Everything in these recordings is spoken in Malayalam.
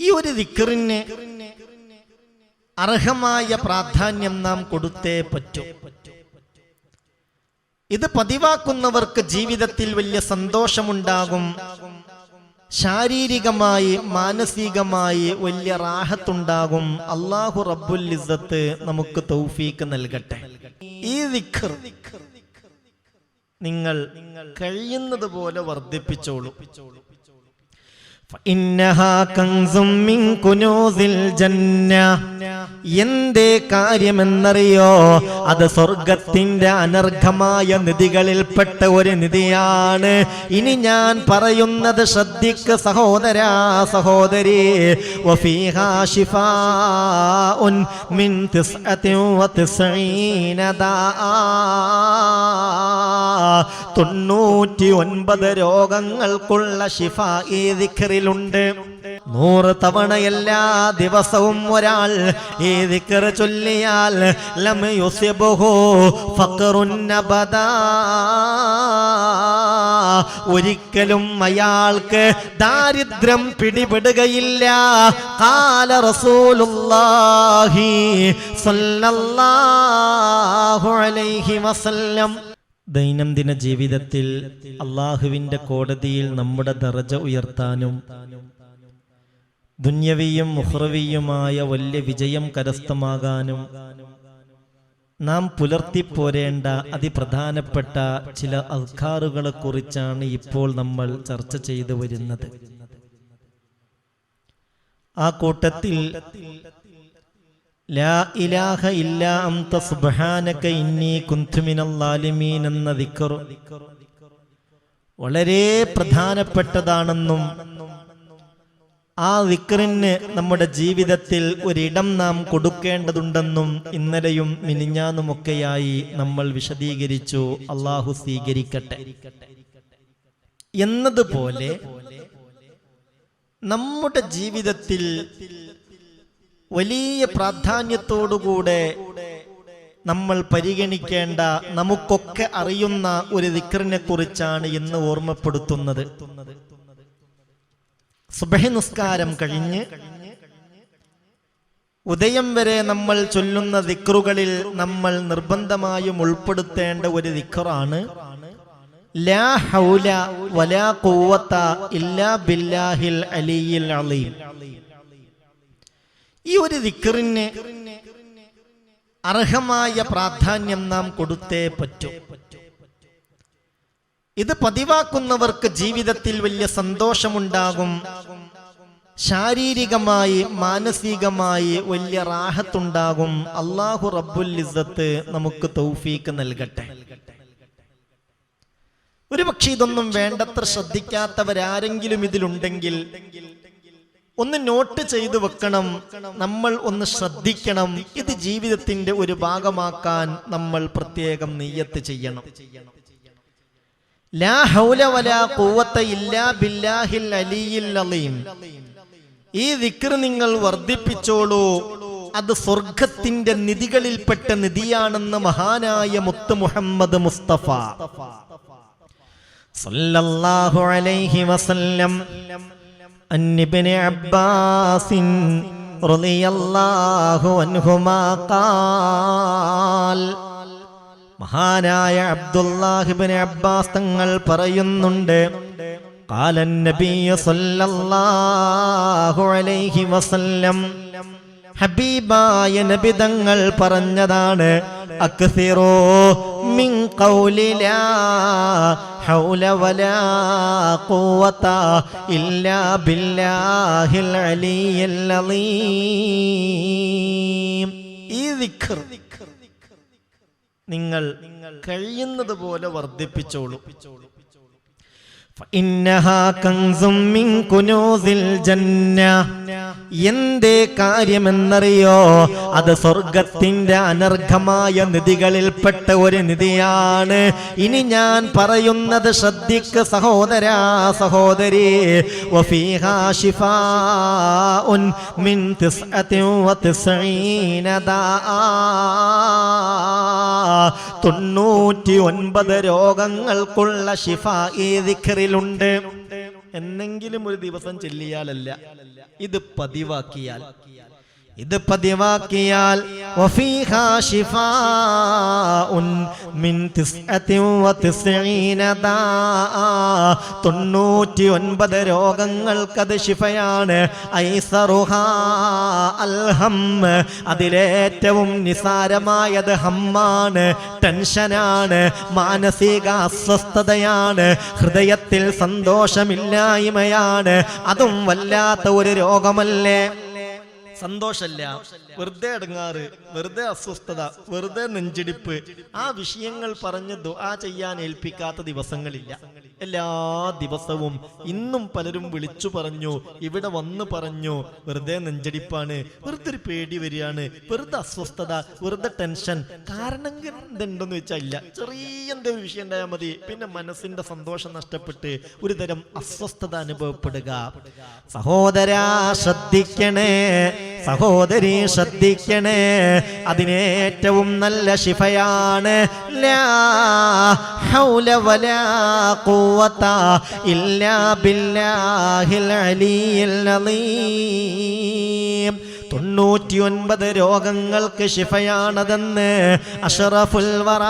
ഈ ഒരു ദിക്കറിന് അർഹമായ പ്രാധാന്യം നാം കൊടുത്തേ പറ്റൂ. ഇത് പതിവാക്കുന്നവർക്ക് ജീവിതത്തിൽ വലിയ സന്തോഷമുണ്ടാകും. ശാരീരികമായി മാനസികമായി വലിയ റാഹത്തുണ്ടാകും. അള്ളാഹു റബ്ബുൽ ഇസ്സത്ത് നമുക്ക് തൗഫീക്ക് നൽകട്ടെ. ഈ ദിഖർ നിങ്ങൾ കഴിയുന്നത് പോലെ വർദ്ധിപ്പിച്ചോളൂ. എന്തേ കാര്യമെന്നറിയോ? അത് സ്വർഗത്തിന്റെ അനർഘമായ നിധികളിൽപ്പെട്ട ഒരു നിധിയാണ്. ഇനി ഞാൻ പറയുന്നത് ശ്രദ്ധിക്ക് സഹോദരാ സഹോദരി. മിൻ തൊണ്ണൂറ്റി ഒൻപത് രോഗങ്ങൾക്കുള്ള ശിഫ ഈ ദിഖറിലുണ്ട്. നൂറ് തവണ എല്ലാ ദിവസവും ഒരാൾ ഈ ദിക്കർ ചൊല്ലിയാൽ ലം ഒരിക്കലും അയാൾക്ക് ദാരിദ്ര്യം പിടിപെടുകയില്ല. കാല റസൂലുള്ളാഹി സല്ലല്ലാഹു അലൈഹി വസല്ലം. ദൈനംദിന ജീവിതത്തിൽ അള്ളാഹുവിന്റെ കോടതിയിൽ നമ്മുടെ ദറജ ഉയർത്താനും ദുന്യവിയും മുഹ്റവിയുമായ വലിയ വിജയം കരസ്ഥമാകാനും നാം പുലർത്തിപ്പോരേണ്ട അതിപ്രധാനപ്പെട്ട ചില അൽക്കാറുകളെ കുറിച്ചാണ് ഇപ്പോൾ നമ്മൾ ചർച്ച ചെയ്തു വരുന്നത്. ആ കൂട്ടത്തിൽ എന്ന വളരെ പ്രധാനപ്പെട്ടതാണെന്നും ആ വിക്രിന് നമ്മുടെ ജീവിതത്തിൽ ഒരിടം നാം കൊടുക്കേണ്ടതുണ്ടെന്നും ഇന്നലെയും മിനിഞ്ഞാന്നുമൊക്കെയായി നമ്മൾ വിശദീകരിച്ചു. അള്ളാഹു സ്വീകരിക്കട്ടെ. എന്നതുപോലെ നമ്മുടെ ജീവിതത്തിൽ വലിയ പ്രാധാന്യത്തോടുകൂടെ നമ്മൾ പരിഗണിക്കേണ്ട നമുക്കൊക്കെ അറിയുന്ന ഒരു ദിക്റിനെ കുറിച്ചാണ് ഇന്ന് ഓർമ്മപ്പെടുത്തുന്നത്. സുബഹി നിസ്കാരം കഴിഞ്ഞ് ഉദയം വരെ നമ്മൾ ചൊല്ലുന്ന ദിക്റുകളിൽ നമ്മൾ നിർബന്ധമായും ഉൾപ്പെടുത്തേണ്ട ഒരു ദിക്റാണ്. ഇല്ലാ ബില്ലാഹിൽ അലിയിൽ അലീം. ഈ ഒരു ദിക്റിന് അർഹമായ പ്രാധാന്യം നാം കൊടുത്തേ പറ്റൂ. ഇത് പതിവാക്കുന്നവർക്ക് ജീവിതത്തിൽ വലിയ സന്തോഷമുണ്ടാകും. ശാരീരികമായി മാനസികമായി വലിയ റാഹത്തുണ്ടാകും. അള്ളാഹു റബ്ബുൽ ഇസ്സത്ത് നമുക്ക് തൗഫീക്ക് നൽകട്ടെ. ഒരു ഒരുപക്ഷെ ഇതൊന്നും വേണ്ടത്ര ശ്രദ്ധിക്കാത്തവരാരെങ്കിലും ഇതിലുണ്ടെങ്കിൽ ഒന്ന് നോട്ട് ചെയ്തു വെക്കണം. നമ്മൾ ഒന്ന് ശ്രദ്ധിക്കണം. ഇത് ജീവിതത്തിന്റെ ഒരു ഭാഗമാക്കാൻ നമ്മൾ പ്രത്യേകം നെയ്യത്ത് ചെയ്യണം. ഈ ദിക്ർ നിങ്ങൾ വർദ്ധിപ്പിച്ചോളൂ. അത് സ്വർഗത്തിന്റെ നിധികളിൽപ്പെട്ട നിധിയാണെന്ന് മഹാനായ മുത്ത് മുഹമ്മദ് മുസ്തഫ. അലൈഹി വസല്ലം. عن ابن عباس رضي الله عنهما قال മഹാനായ അബ്ദുല്ലാഹിബിൻ അബ്ബാസ് തങ്ങൾ പറയുന്നുണ്ട് قال النبي صلى الله عليه وسلم ഹബീബായ നബി തങ്ങൾ പറഞ്ഞതാണ് അക്സിറോ മിൻ ഖൗലിലാ ഹൗല വലാ ഖുവത ഇല്ലാ ബില്ലാഹിൽ അലിയിൽ അലീം ഈ ദിക്ർ നിങ്ങൾ കഴിയുന്നത് പോലെ വർദ്ധിപ്പിച്ചോളൂ فإنها كنز من كنوز الجنة എന്തേ കാര്യമെന്നറിയോ? അത് സ്വർഗത്തിന്റെ അനർഘമായ നിധികളിൽപ്പെട്ട ഒരു നിധിയാണ്. ഇനി ഞാൻ പറയുന്നത് ശ്രദ്ധിക്ക് സഹോദരാ സഹോദരി. തൊണ്ണൂറ്റി ഒൻപത് രോഗങ്ങൾക്കുള്ള ശിഫ ഈ ദിഖറിലുണ്ട്. എന്നെങ്കിലും ഒരു ദിവസം ചെല്ലിയാലല്ല. ഇത് പതിവാക്കിയാൽ ഇത് പതിവാക്കിയാൽ. തൊണ്ണൂറ്റി ഒൻപത് രോഗങ്ങൾക്കത് ശിഫയാണ്. അതിലേറ്റവും നിസാരമായത് ഹമ്മാണ് ടെൻഷനാണ് മാനസിക അസ്വസ്ഥതയാണ് ഹൃദയത്തിൽ സന്തോഷമില്ലായ്മയാണ്. അതും വല്ലാത്ത ഒരു രോഗമല്ലേ? സന്തോഷല്ല വെറുതെ അടങ്ങാറ് വെറുതെ അസ്വസ്ഥത വെറുതെ നെഞ്ചിടിപ്പ്. ആ വിഷയങ്ങൾ പറഞ്ഞ് ദുആ ചെയ്യാൻ ഏൽപ്പിക്കാത്ത ദിവസങ്ങളില്ല. എല്ലാ ദിവസവും ഇന്നും പലരും വിളിച്ചു പറഞ്ഞു ഇവിടെ വന്ന് പറഞ്ഞു വെറുതെ നെഞ്ചടിപ്പാണ് വെറുതെ ഒരു പേടി വരികയാണ് വെറുതെ അസ്വസ്ഥത വെറുതെ ടെൻഷൻ. കാരണം എന്തുണ്ടെന്ന് വെച്ചാൽ ഇല്ല. ചെറിയ എന്തെങ്കിലും വിഷയം ഉണ്ടായാൽ മതി. പിന്നെ മനസ്സിന്റെ സന്തോഷം നഷ്ടപ്പെട്ട് ഒരു തരം അസ്വസ്ഥത അനുഭവപ്പെടുക. സഹോദരാ ശ്രദ്ധിക്കണേ. സഹോദരി ശ്രദ്ധിക്കണേ. അതിനേറ്റവും നല്ല ശിഫയാണ്. ലാ ഹൗല വലാ ഖുവത ഇല്ലാ ബില്ലാഹിൽ അലിയിൽ അലീം തൊണ്ണൂറ്റിയൊൻപത് രോഗങ്ങൾക്ക് ശിഫയാണതെന്ന് അഷറഫുൽ വറ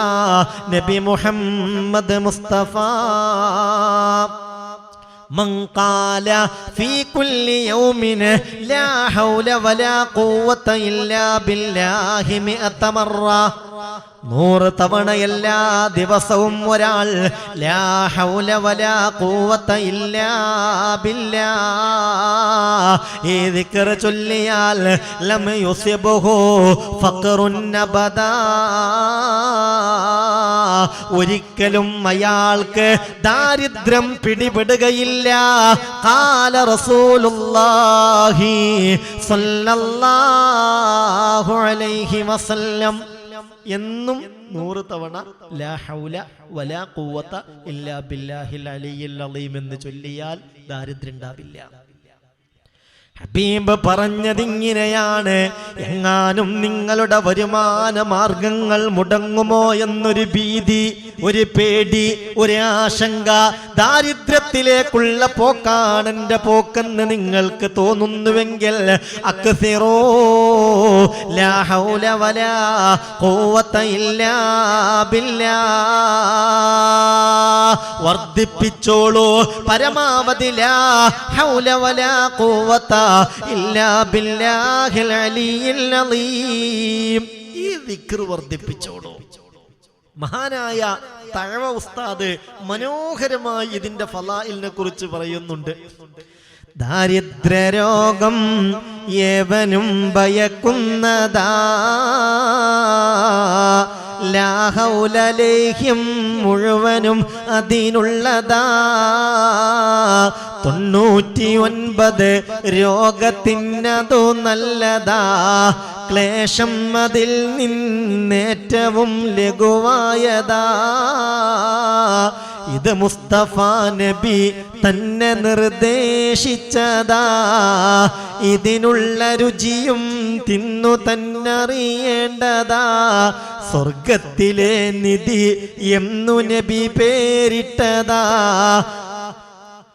നബി മുഹമ്മദ് മുസ്തഫ من قال في كل يوم لا حول ولا قوة إلا بالله مئة مرة നൂറ് തവണ എല്ലാ ദിവസവും ഒരാൾ ഈ ദിക്ർ ചൊല്ലിയാൽ ഒരിക്കലും അയാൾക്ക് ദാരിദ്ര്യം പിടിപെടുകയില്ല. കാല റസൂലുള്ളാഹി സ്വല്ലല്ലാഹു അലൈഹി വസല്ലം. എന്നും നൂറ് തവണ ലാ ഹൗല വലാ ഇല്ലാ ബില്ലാഹിൽ അലിയിൽ അലീം എന്ന് ചൊല്ലിയാൽ ദാരിദ്ര്യം ഉണ്ടാവില്ല ഹബീബ് പറഞ്ഞതിങ്ങനെയാണ് എങ്ങാനും നിങ്ങളുടെ വരുമാന മാർഗങ്ങൾ മുടങ്ങുമോ എന്നൊരു ഭീതി ഒരു പേടി ഒരു ആശങ്ക ദാരിദ്ര്യത്തിലേക്കുള്ള പോക്കാണ് എന്റെ പോക്കെന്ന് നിങ്ങൾക്ക് തോന്നുന്നുവെങ്കിൽ വർദ്ധിപ്പിച്ചോളൂ പരമാവധി ലാ ഹൗല വലാ ഇല്ലാ ബില്ലാഹിൽ അലിയിൽ അലീം ഈ ദിക്ർ വർദ്ധിപ്പിച്ചോളൂ. മഹാനായ തഴവ ഉസ്താദ് മനോഹരമായി ഇതിന്റെ ഫലായിലിനെ കുറിച്ച് പറയുന്നുണ്ട്. ദാരിദ്ര്യരോഗം ഏവനും ഭയക്കുന്നതാ. ലാഹൗലലേഹ്യം മുഴുവനും അതിനുള്ളതാ. തൊണ്ണൂറ്റി ഒൻപത് രോഗത്തിനതു നല്ലതാ. ക്ലേശം അതിൽ നിന്നേറ്റവും ലഘുവായതാ. ഇത് മുസ്തഫ നബി തന്നെ നിർദ്ദേശിച്ചതാ. ഇതിനുള്ള രുചിയും തിന്നു തന്നറിയേണ്ടതാ. സ്വർഗത്തിലെ നിധി എന്നു നബി പേരിട്ടതാ.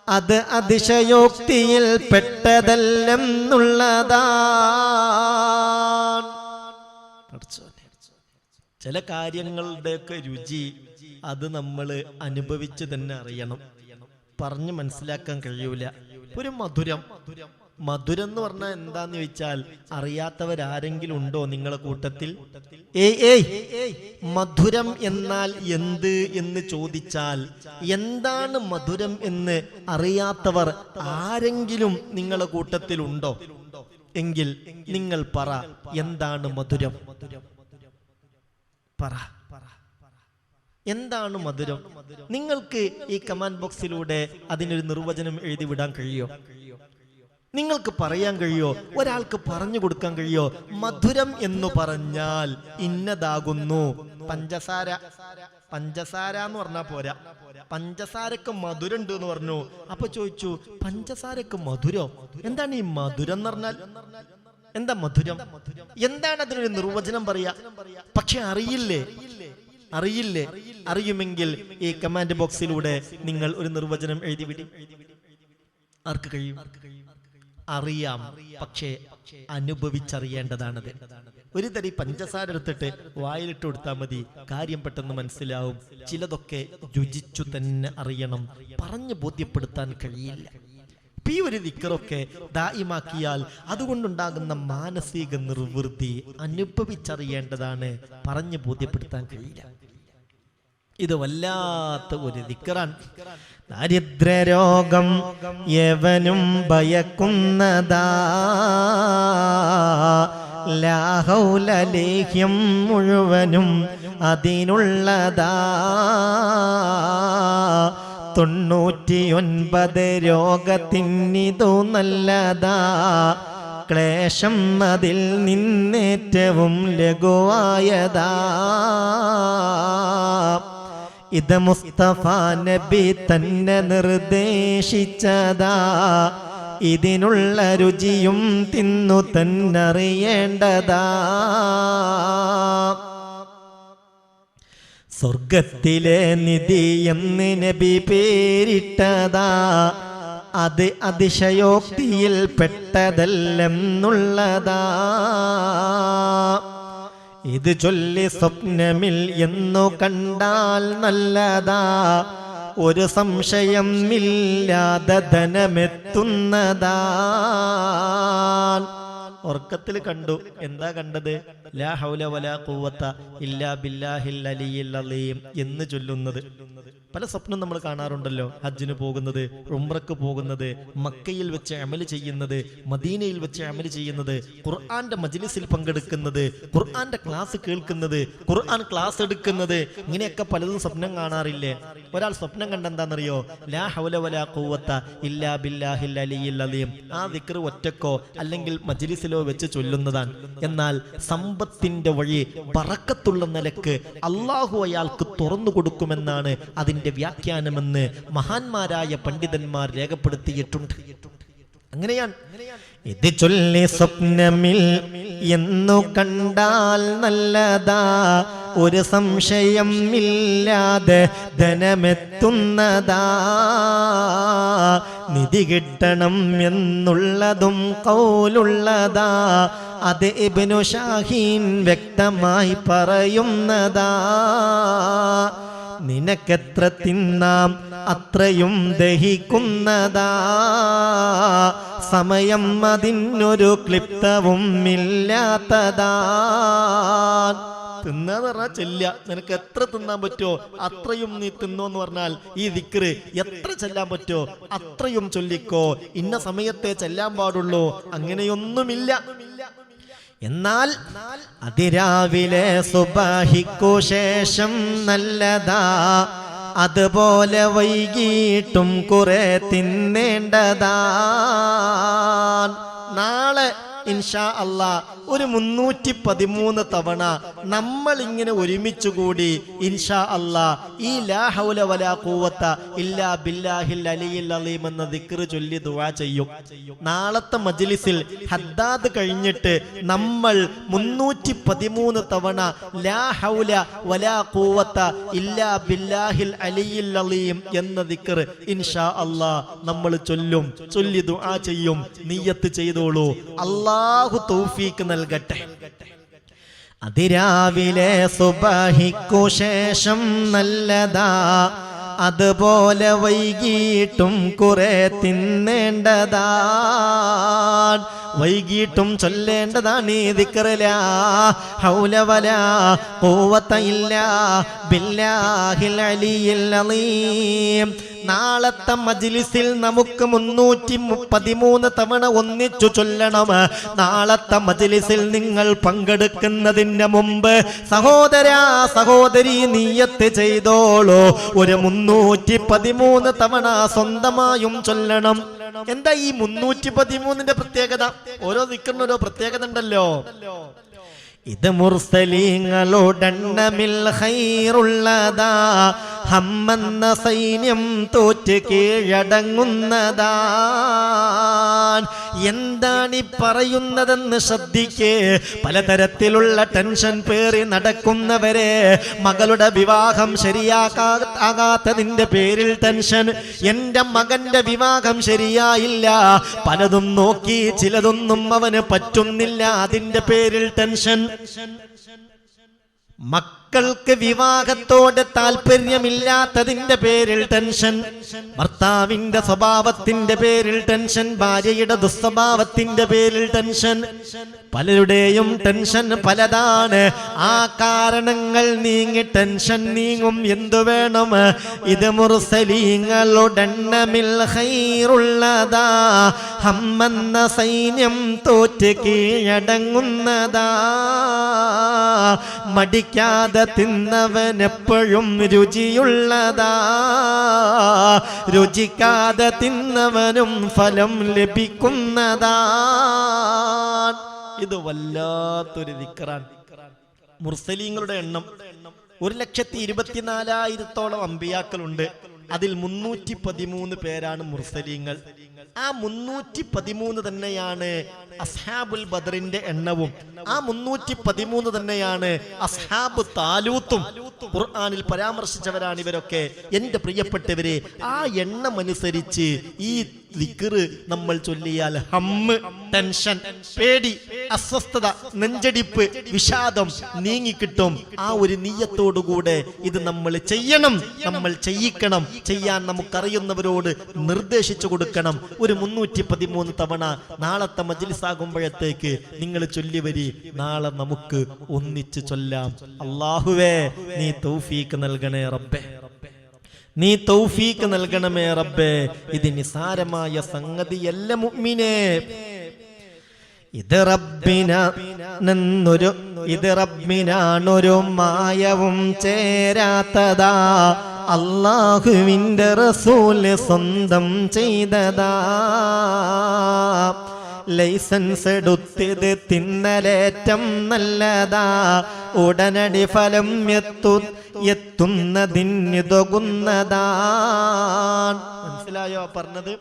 അത് അതിശയോക്തിയിൽ പെട്ടതല്ലെന്നുള്ളതാ. ചില കാര്യങ്ങളുടെയൊക്കെ രുചി അത് നമ്മൾ അനുഭവിച്ച് തന്നെ അറിയണം. പറഞ്ഞ് മനസ്സിലാക്കാൻ കഴിയൂല. ഒരു മധുരം. മധുരം എന്ന് പറഞ്ഞാൽ എന്താന്ന് ചോദിച്ചാൽ അറിയാത്തവരാരെങ്കിലും ഉണ്ടോ നിങ്ങളെ കൂട്ടത്തിൽ? ഏയ് ഏയ് മധുരം എന്നാൽ എന്ത് എന്ന് ചോദിച്ചാൽ എന്താണ് മധുരം എന്ന് അറിയാത്തവർ ആരെങ്കിലും നിങ്ങളെ കൂട്ടത്തിൽ ഉണ്ടോ എങ്കിൽ നിങ്ങൾ പറ എന്താണ് മധുരം? പറ. എന്താണ് മധുരം? നിങ്ങൾക്ക് ഈ കമാൻഡ് ബോക്സിലൂടെ അതിനൊരു നിർവചനം എഴുതി വിടാൻ കഴിയോ? നിങ്ങൾക്ക് പറയാൻ കഴിയോ? ഒരാൾക്ക് പറഞ്ഞു കൊടുക്കാൻ കഴിയോ? മധുരം എന്ന് പറഞ്ഞാൽ ഇന്നതാകുന്നു. പഞ്ചസാര. പഞ്ചസാര എന്ന് പറഞ്ഞാൽ പോരാ. പഞ്ചസാരക്ക് മധുരം ഉണ്ട് എന്ന് പറഞ്ഞു. അപ്പൊ ചോദിച്ചു പഞ്ചസാരക്ക് മധുരം? എന്താണ് ഈ മധുരം എന്ന് പറഞ്ഞാൽ? എന്താ മധുരം? എന്താണ് അതിനൊരു നിർവചനം പറയാ? പക്ഷെ അറിയില്ലേ? അറിയില്ലേ? അറിയുമെങ്കിൽ ഈ കമാൻഡ് ബോക്സിലൂടെ നിങ്ങൾ ഒരു നിർവചനം എഴുതി വിടി. ആർക്ക് കഴിയും? അറിയാം. പക്ഷേ അനുഭവിച്ചറിയേണ്ടതാണത്. ഒരു തരി പഞ്ചസാര എടുത്തിട്ട് വായിലിട്ട് കൊടുത്താൽ മതി. കാര്യം പെട്ടെന്ന് മനസ്സിലാവും. ചിലതൊക്കെ രുചിച്ചു തന്നെ അറിയണം. പറഞ്ഞു ബോധ്യപ്പെടുത്താൻ കഴിയില്ല. ഈ ഒരു ദിക്കറൊക്കെ ദായിമാക്കിയാൽ അതുകൊണ്ടുണ്ടാകുന്ന മാനസിക നിർവൃത്തി അനുഭവിച്ചറിയേണ്ടതാണ് പറഞ്ഞു ബോധ്യപ്പെടുത്താൻ കഴിയില്ല. ഇത് വല്ലാത്ത ഒരു ദിക്കറാണ് ദാരിദ്ര്യരോഗം യവനും ഭയക്കുന്നതാ. ലാഹൗലലേഹ്യം മുഴുവനും അതിനുള്ളതാ. തൊണ്ണൂറ്റിയൊൻപത് രോഗത്തിന്നിതു നല്ലതാ. ക്ലേശം അതിൽ നിന്നേറ്റവും ലഘുവായതാ. ഇത് മുസ്തഫ നബി തന്നെ നിർദ്ദേശിച്ചതാ. ഇതിനുള്ള രുചിയും തിന്നു തന്നറിയേണ്ടതാ. സ്വർഗത്തിലെ നിധി എന്ന് നബി പേരിട്ടതാ. അത് അതിശയോക്തിയിൽ പെട്ടതല്ലെന്നുള്ളതാ. ഇത് ചൊല്ലി സ്വപ്നമിൽ എന്നു കണ്ടാൽ നല്ലതാ. ഒരു സംശയം ഇല്ലാതെ ധനമെത്തുന്നതാ. ഉറക്കത്തിൽ കണ്ടു. എന്താ കണ്ടത്? ലാ ഹൗല വലാ കൂവത്ത ഇല്ലാ ബില്ലാഹിൽ അലിയിൽ അലീം എന്ന് ചൊല്ലുന്നത്. പല സ്വപ്നം നമ്മൾ കാണാറുണ്ടല്ലോ. ഹജ്ജിന് പോകുന്നത് ഉംറക്ക് പോകുന്നത് മക്കയിൽ വെച്ച് അമൽ ചെയ്യുന്നത് മദീനയിൽ വെച്ച് അമൽ ചെയ്യുന്നത് ഖുർആന്റെ മജ്ലിസിൽ പങ്കെടുക്കുന്നത് ഖുർആന്റെ ക്ലാസ് കേൾക്കുന്നത് ഖുർആൻ ക്ലാസ് എടുക്കുന്നത് ഇങ്ങനെയൊക്കെ പലതും സ്വപ്നം കാണാറില്ലേ? ഒരാൾ സ്വപ്നം കണ്ടെന്താണെന്നറിയോ ലാ ഹൗല വലാ ഖുവത്ത ഇല്ലാ ബില്ലാഹിൽ അലിയിൽ അലീം. ആ ദിക്ർ ഒറ്റക്കോ അല്ലെങ്കിൽ മജ്ലിസിലോ വെച്ച് ചൊല്ലുന്നതാണ്. എന്നാൽ സമ്പത്തിന്റെ വഴി പറക്കത്തുള്ള നിലയ്ക്ക് അള്ളാഹു അയാൾക്ക് തുറന്നു കൊടുക്കുമെന്നാണ് അതിന്റെ വ്യാഖ്യാനമെന്ന് മഹാന്മാരായ പണ്ഡിതന്മാർ രേഖപ്പെടുത്തിയിട്ടുണ്ട്. അങ്ങനെയാണ്. ഇത് ചൊല്ലി സ്വപ്നമിൽ എന്നു കണ്ടാൽ നല്ലതാ. ഒരു സംശയം ഇല്ലാതെ ധനമെത്തുന്നതാ. നിധി കിട്ടണം എന്നുള്ളതും കൗലുള്ളതാ. അത് ഇബിനു ഷാഹീൻ വ്യക്തമായി പറയുന്നതാ. നിനക്കെത്ര തിന്നാം അത്രയും ദഹിക്കുന്നതാ. സമയം അതിനൊരു ക്ലിപ്തവും ഇല്ലാത്തതാ തിന്നാന്ന് പറഞ്ഞാൽ ചെല്ല നിനക്ക് എത്ര തിന്നാൻ പറ്റുമോ അത്രയും നീ തിന്നോ എന്ന് പറഞ്ഞാൽ ഈ ദിക്റ് എത്ര ചെല്ലാൻ പറ്റുമോ അത്രയും ചൊല്ലിക്കോ. ഇന്ന സമയത്തെ ചെല്ലാൻ പാടുള്ളൂ. അങ്ങനെയൊന്നുമില്ല. എന്നാൽ അതിരാവിലെ സുബാഹിക്കു ശേഷം നല്ലതാ. അതുപോലെ വൈകിട്ടും കുറെ തിന്നേണ്ടതാ. നാളെ ഇൻഷാ അല്ല ഒരു മുന്നൂറ്റി പതിമൂന്ന് തവണ നമ്മൾ ഇങ്ങനെ ഒരുമിച്ച് കൂടി ഇൻഷാ അല്ല ഈ ലാ ഹൗല വലാ കൂവത്ത ഇല്ലാ ബില്ലാഹിൽ അലിയിൽ അലീം എന്ന ദിക്റ് ചൊല്ലി ദുആ ചെയ്യും. നാളത്തെ മജ്ലിസിൽ ഹദ്ദാദ് കഴിഞ്ഞിട്ട് നമ്മൾ മുന്നൂറ്റി പതിമൂന്ന് തവണ ലാ ഹൗല വലാ കൂവത്ത ഇല്ലാ ബില്ലാഹിൽ അലിയിൽ അലീം എന്ന ദിക്റ് ഇൻഷാ അല്ലാ നമ്മൾ ചൊല്ലും ചൊല്ലി ദുആ ചെയ്യും. നീയത്ത് ചെയ്തോളൂ. അള്ളാഹു തൗഫീക്ക് നൽകട്ടെ. അതിരാവിലെ സുബഹിക്കു ശേഷം നല്ലതാ. അതുപോലെ വൈകിട്ടും കുറെ തിന്നേണ്ടതാ. വൈകിട്ടും ചൊല്ലേണ്ടതാണ് നാളത്തെ മജ്ലിസിൽ നമുക്ക് മുന്നൂറ്റി പതിമൂന്ന് തവണ ഒന്നിച്ചു ചൊല്ലണം. നാളത്തെ മജിലിസിൽ നിങ്ങൾ പങ്കെടുക്കുന്നതിന് മുമ്പ് സഹോദരാ സഹോദരി നീയത്ത് ചെയ്തോളൂ. ഒരു മുന്നൂറ്റി പതിമൂന്ന് തവണ സ്വന്തമായും ചൊല്ലണം. എന്താ ഈ മുന്നൂറ്റി പതിമൂന്നിന്റെ പ്രത്യേകത? ഓരോ നിൽക്കുന്ന ഓരോ പ്രത്യേകത ഉണ്ടല്ലോ. ഇത് മുർസലീങ്ങളോടെണ്ണമിൽ ഹൈറുള്ളതാ. ഹമ്മെന്ന സൈന്യം തോറ്റ് കീഴടങ്ങുന്നതാ എന്താണ് പറയുന്നതെന്ന് ശ്രദ്ധിക്കേ. പലതരത്തിലുള്ള ടെൻഷൻ പേറി നടക്കുന്നവരെ മകളുടെ വിവാഹം ശരിയാകാത്തതിന്റെ പേരിൽ ടെൻഷൻ. എന്റെ മകന്റെ വിവാഹം ശരിയായില്ല. പലതും നോക്കി ചിലതൊന്നും അവന് പറ്റുന്നില്ല. അതിന്റെ പേരിൽ ടെൻഷൻ. മക്ക മക്കൾക്ക് വിവാഹത്തോട് താല്പര്യമില്ലാത്തതിന്റെ പേരിൽ ടെൻഷൻ. ഭർത്താവിന്റെ സ്വഭാവത്തിന്റെ പേരിൽ ടെൻഷൻ. ഭാര്യയുടെ ദുസ്വഭാവത്തിന്റെ പേരിൽ ടെൻഷൻ. പലരുടെയും ടെൻഷൻ പലതാണ്. ആ കാരണങ്ങൾ നീങ്ങി ടെൻഷൻ നീങ്ങും. എന്തു വേണം? ഇത് മുർസലീങ്ങളുടെണ്ണമിൽ ഹൈറുള്ളതാ. ഹമ്മെന്ന സൈന്യം തോറ്റ് കീഴടങ്ങുന്നതാ. മടിക്കാതെ തിന്നവൻ എപ്പോഴും രുചിയുള്ളതാ. രുചിക്കാതെ തിന്നവനും ഫലം ലഭിക്കുന്നതാ. ഇത് വല്ലാത്തൊരു ദിക്കറാണ്. മുർസലീങ്ങളുടെ എണ്ണം ഒരു ലക്ഷത്തി ഇരുപത്തിനാലായിരത്തോളം അമ്പിയാക്കളുണ്ട്. അതിൽ മുന്നൂറ്റി പതിമൂന്ന് പേരാണ് മുർസലീങ്ങൾ. ആ മുന്നൂറ്റി പതിമൂന്ന് തന്നെയാണ് അസ്ഹാബുൽ ബദറിന്റെ എണ്ണവും. ആ മുന്നൂറ്റി പതിമൂന്ന് തന്നെയാണ് അസ്ഹാബ് താലൂത്തും. ഖുർആാനിൽ പരാമർശിച്ചവരാണ് ഇവരൊക്കെ. എന്റെ പ്രിയപ്പെട്ടവരെ ആ എണ്ണമനുസരിച്ച് ഈ നമ്മൾ ചൊല്ലിയാൽ ഹമ്മ് ടെൻഷൻ പേടി അസ്വസ്ഥത നെഞ്ചടിപ്പ് വിഷാദം നീങ്ങിക്കിട്ടും. ആ ഒരു നീയത്തോടുകൂടെ ഇത് നമ്മൾ ചെയ്യണം. നമ്മൾ ചെയ്യിക്കണം. ചെയ്യാൻ നമുക്കറിയുന്നവരോട് നിർദ്ദേശിച്ചു കൊടുക്കണം. ഒരു മുന്നൂറ്റി പതിമൂന്ന് തവണ നാളത്തെ മജിലിസാകുമ്പോഴത്തേക്ക് നിങ്ങൾ ചൊല്ലി വരി നാളെ നമുക്ക് ഒന്നിച്ച് ചൊല്ലാം. അള്ളാഹുവേ നീ തൗഫീക്ക് നൽകണേ റബ്ബേ. നീ തൗഫീക്ക് നൽകണമേ റബ്ബേ. ഇത് നിസാരമായ സംഗതിയല്ല മുഅ്മിനേ. ഇത് റബ്ബിന നന്നൊരു ഇത് റബ്ബിനാണൊരു മായവും ചേരാത്തതാ. അള്ളാഹുവിന്റെ റസൂൽ സ്വന്തം ചെയ്തതാ. ലൈസൻസ് എടുത്തിത് തിന്നലേറ്റം നല്ലതാ. ഉടനടി ഫലം എത്തു എത്തുന്നതിനുതകുന്നതാ. മനസ്സിലായോ പറഞ്ഞത്?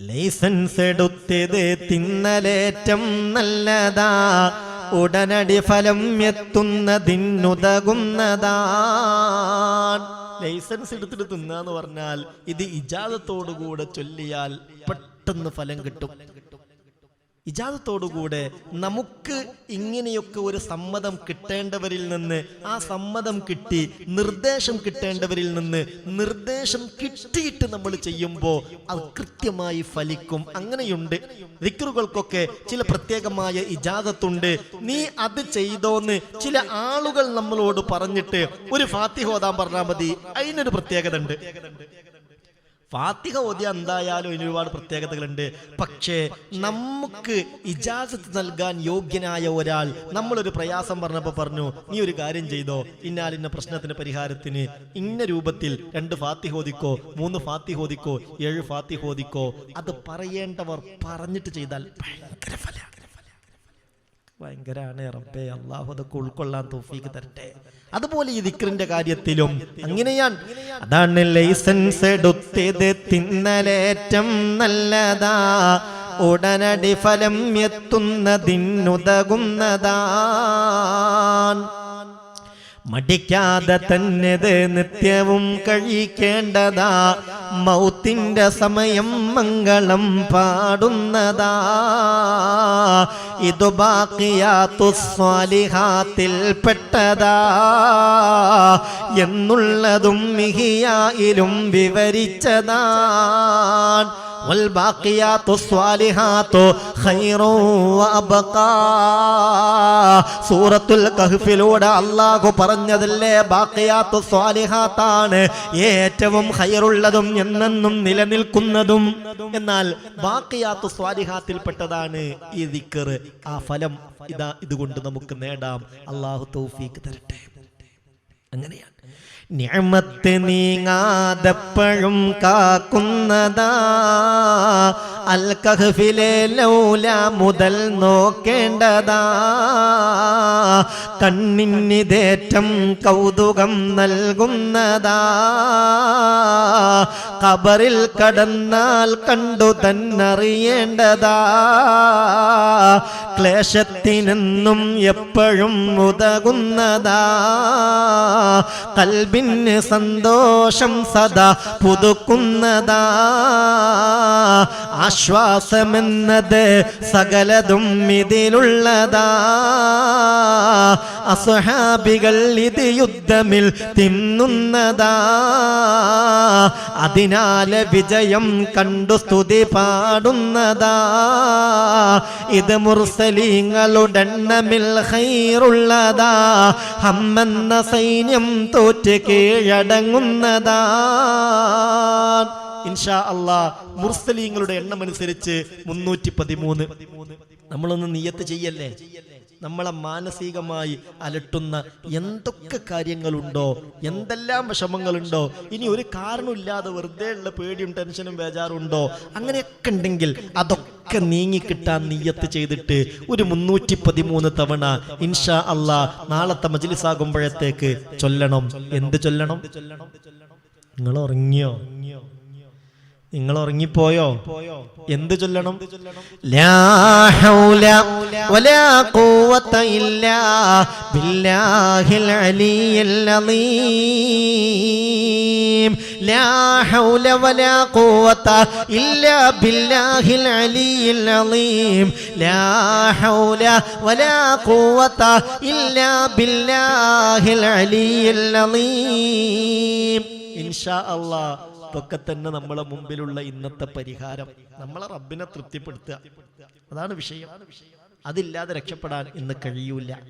ലൈസൻസ് എടുത്തിത് തിന്നലേറ്റം നല്ലതാ. ഉടനടി ഫലം എത്തുന്നതിനുതകുന്നതാ. ലൈസൻസ് എടുത്തിട്ട് തിന്നാന്ന് പറഞ്ഞാൽ ഇത് ഇജാദത്തോടുകൂടെ ചൊല്ലിയാൽ പെട്ടെന്ന് ഫലം കിട്ടും. ഇജാദത്തോടുകൂടെ നമുക്ക് ഇങ്ങനെയൊക്കെ ഒരു സമ്മതം കിട്ടേണ്ടവരിൽ നിന്ന് ആ സമ്മതം കിട്ടി നിർദ്ദേശം കിട്ടേണ്ടവരിൽ നിന്ന് നിർദ്ദേശം കിട്ടിയിട്ട് നമ്മൾ ചെയ്യുമ്പോൾ അത് കൃത്യമായി ഫലിക്കും. അങ്ങനെയുണ്ട്. വിക്രുകൾക്കൊക്കെ ചില പ്രത്യേകമായ ഇജാദത്തുണ്ട്. നീ അത് ചെയ്തോന്ന് ചില ആളുകൾ നമ്മളോട് പറഞ്ഞിട്ട് ഒരു ഫാത്തിഹ ഓതാൻ പറഞ്ഞാൽ മതി. അതിനൊരു പ്രത്യേകത ഉണ്ട് ഫാത്തിഹ ഓതിയ എന്തായാലും ഇതിന് ഒരുപാട് പ്രത്യേകതകളുണ്ട്. പക്ഷേ നമുക്ക് ഇജാസത്ത് നൽകാൻ യോഗ്യനായ ഒരാൾ നമ്മളൊരു പ്രയാസം പറഞ്ഞപ്പോൾ പറഞ്ഞു നീ ഒരു കാര്യം ചെയ്തോ? ഇന്നാൽ ഇന്ന പ്രശ്നത്തിന് പരിഹാരത്തിന് ഇന്ന രൂപത്തിൽ രണ്ട് ഫാത്തിഹ ഹോദിക്കോ മൂന്ന് ഫാത്തിഹ ഹോദിക്കോ ഏഴ് ഫാത്തിഹ ഹോദിക്കോ അത് പറയേണ്ടവർ പറഞ്ഞിട്ട് ചെയ്താൽ ഭയങ്കര ഫല ഭയങ്കരാണ് റബ്ബേ അള്ളാഹു അതൊക്കെ ഉൾക്കൊള്ളാൻ തോഫീക്ക് തരട്ടെ. അതുപോലെ ഈ ദിക്റിന്റെ കാര്യത്തിലും അങ്ങനെയാണ്. അതാണ് ലൈസൻസ് എടുത്തത് തിന്നലേറ്റം നല്ലതാ. ഉടനടി ഫലം എത്തുന്നതിനുതകുന്നതാ. മടിക്കാതെ തന്നത് നിത്യവും കഴിക്കേണ്ടതാ. മൗത്തിന്റെ സമയം മംഗളം പാടുന്നതാ. ഇതു ബാക്കിയാത്തു സ്വാലിഹാത്തിൽ പെട്ടതാ. എന്നുള്ളതും മിഹിയായിലും വിവരിച്ചതാ. സൂറത്തുൽ കഹ്ഫിലൂടെ അള്ളാഹു പറഞ്ഞതല്ലേ ബാക്കിയാത്തു സ്വാലിഹാത്താണ് ഏറ്റവും ഹയറുള്ളതും എന്നെന്നും നിലനിൽക്കുന്നതും. എന്നാൽ ബാക്കിയാത്തു സ്വാലിഹാത്തിൽപ്പെട്ടതാണ് ഈ ദിക്കർ ആ ഫലം ഇതാ ഇതുകൊണ്ട് നമുക്ക് നേടാം. അള്ളാഹു തൗഫീക്ക് തരട്ടെ. അങ്ങനെയാണ്. ഞാമത്ത് നീങ്ങാതെപ്പോഴും കാക്കുന്നതാ. അൽ ലൗല മുതൽ നോക്കേണ്ടതാ. കണ്ണിനിതേറ്റം കൗതുകം നൽകുന്നതാ. കബറിൽ കടന്നാൽ കണ്ടു തന്നറിയേണ്ടതാ. ക്ലേശത്തിനെന്നും എപ്പോഴും ഉതകുന്നതാ. കൽബിന് സന്തോഷം സദാ പുതുക്കുന്നതാ. ആശ്വാസമെന്നത് സകലതും ഇതിലുള്ളതാ. അസുഹാബികൾ ഇത് യുദ്ധമിൽ തിന്നുന്നതാ. അതിനാൽ വിജയം കണ്ടു സ്തുതി പാടുന്നതാ. ഇത് മുർസലീങ്ങളുടെ എണ്ണമിൽ ഹൈറുള്ളതാ ഹമ്മെന്ന സൈന്യം തോറ്റ് കീഴടങ്ങുന്നതാ. ഇൻഷാ അള്ളാ മുർസലീങ്ങളുടെ എണ്ണമനുസരിച്ച് മുന്നൂറ്റി പതിമൂന്ന് നമ്മളൊന്ന് നിയത്ത് ചെയ്യല്ലേ? നമ്മളെ മാനസികമായി അലട്ടുന്ന എന്തൊക്കെ കാര്യങ്ങളുണ്ടോ എന്തെല്ലാം വിഷമങ്ങളുണ്ടോ ഇനി ഒരു കാരണമില്ലാതെ വെറുതെ ഉള്ള പേടിയും ടെൻഷനും ബേജാറും ഉണ്ടോ അങ്ങനെയൊക്കെ ഉണ്ടെങ്കിൽ അതൊക്കെ നീങ്ങിക്കിട്ടാൻ നീയത്ത് ചെയ്തിട്ട് ഒരു മുന്നൂറ്റി പതിമൂന്ന് തവണ ഇൻഷാ അള്ളാ നാളത്തെ മജിലിസാകുമ്പോഴത്തേക്ക് ചൊല്ലണം. എന്ത് ചൊല്ലണം? നിങ്ങൾ ഉറങ്ങിയോ? നിങ്ങൾ ഉറങ്ങിപ്പോയോ എന്ത് ചൊല്ലണം? ഇൻഷാ അല്ലാഹ് ഇതൊക്കെ തന്നെ നമ്മളെ മുമ്പിലുള്ള ഇന്നത്തെ പരിഹാരം. നമ്മളെ റബ്ബിനെ തൃപ്തിപ്പെടുത്തുക. അതാണ് വിഷയം. അതില്ലാതെ രക്ഷപ്പെടാൻ ഇന്ന് കഴിയൂല.